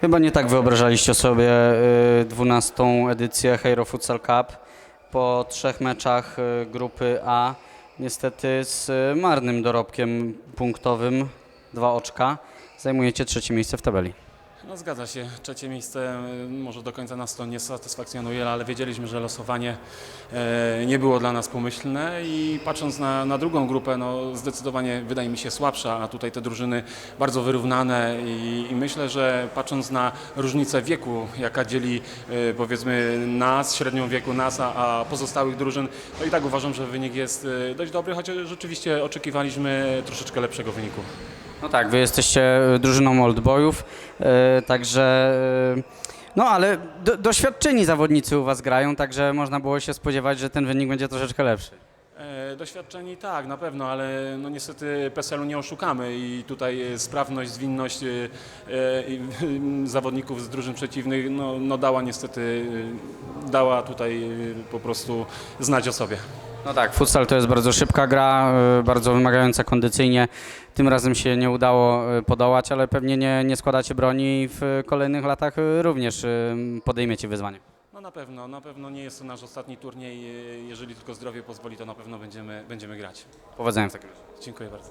Chyba nie tak wyobrażaliście sobie y, 12. edycję Hero Futsal Cup po trzech meczach y, grupy A. Niestety z y, marnym dorobkiem punktowym, dwa oczka. Zajmujecie trzecie miejsce w tabeli. No zgadza się, trzecie miejsce y, może do końca nas to nie satysfakcjonuje, ale wiedzieliśmy, że losowanie e, nie było dla nas pomyślne i patrząc na, na drugą grupę, no zdecydowanie wydaje mi się słabsza, a tutaj te drużyny bardzo wyrównane i, i myślę, że patrząc na różnicę wieku, jaka dzieli e, powiedzmy nas, średnią wieku nas, a, pozostałych drużyn, to i tak uważam, że wynik jest dość dobry, chociaż rzeczywiście oczekiwaliśmy troszeczkę lepszego wyniku. No tak, wy jesteście y, drużyną Old Boyów, y, także... y, No ale do, doświadczeni zawodnicy u was grają, także można było się spodziewać, że ten wynik będzie troszeczkę lepszy. E, Doświadczeni tak, na pewno, ale no niestety PESEL-u nie oszukamy i tutaj e, sprawność, zwinność e, e, zawodników z drużyn przeciwnych no, no dała niestety, e, dała tutaj e, po prostu znać o sobie. No tak, futsal to jest bardzo szybka gra, y, bardzo wymagająca kondycyjnie. Tym razem się nie udało y, podołać, ale pewnie nie, nie składacie broni i w kolejnych latach y, również podejmiecie wyzwanie. No na pewno, na pewno nie jest to nasz ostatni turniej, jeżeli tylko zdrowie pozwoli, to na pewno będziemy, będziemy grać. Powodzenia w takim razie. Dziękuję bardzo.